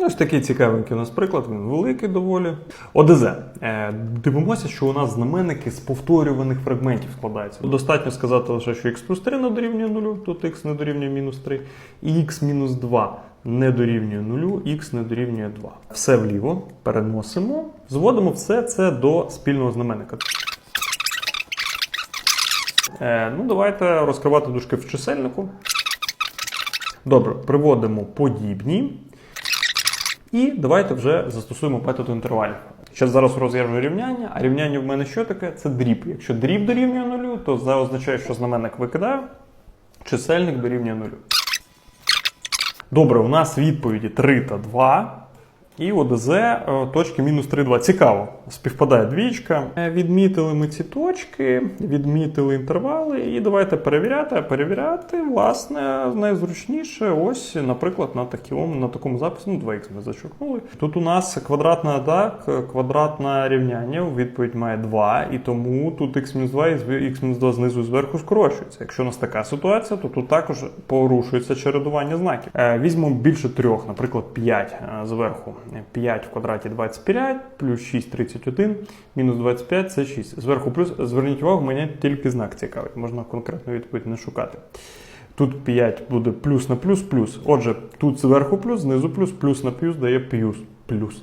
Ось такий цікавенький у нас приклад, він великий доволі. ОДЗ. Е, дивимося, що у нас знаменники з повторюваних фрагментів складаються. Достатньо сказати лише, що x плюс 3 не дорівнює 0, тут x не дорівнює мінус 3, і x мінус 2 не дорівнює 0, x не дорівнює 2. Все вліво переносимо, зводимо все це до спільного знаменника. Е, ну, давайте розкривати дужки в чисельнику. Добре, приводимо подібні. І давайте вже застосуємо метод інтервалів. Ще зараз розв'яжу рівняння, а рівняння в мене що таке? Це дріб. Якщо дріб дорівнює нулю, то це означає, що знаменник викидаю, чисельник дорівнює нулю. Добре, у нас відповіді 3 та 2. І ОДЗ е, точки мінус 3, 2. Цікаво. Співпадає двічка. Е, Відмітили ми ці точки, відмітили інтервали, і давайте перевіряти. Перевіряти, власне, найзручніше. Ось, наприклад, на такому, на такому записі, ну, 2х ми зачеркнули. Тут у нас квадратна так, квадратне рівняння, відповідь має 2, і тому тут х-2 і х-2 знизу зверху скорочується. Якщо у нас така ситуація, то тут також порушується чередування знаків. Е, Візьмемо більше трьох, наприклад, 5 е, зверху. 5 в квадраті 25, плюс 6 31, мінус 25 це 6. Зверху плюс, зверніть увагу, мене тільки знак цікавить, можна конкретну відповідь не шукати. Тут 5 буде плюс на плюс плюс. Отже, тут зверху плюс, знизу плюс, плюс на плюс дає плюс. плюс.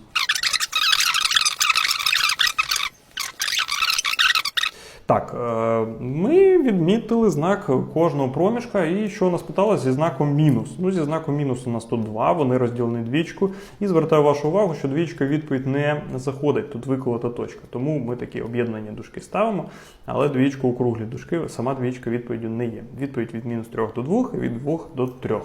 Так, е, ми відмітили знак кожного проміжка, і що нас питалося зі знаком мінус. Ну, зі знаком мінус у нас тут два, вони розділені двічку. І звертаю вашу увагу, що двічка відповідь не заходить, тут виколота точка. Тому ми такі об'єднані дужки ставимо, але двічку округлі дужки, сама двічка відповіддю не є. Відповідь від мінус 3 до 2 і від 2 до 3.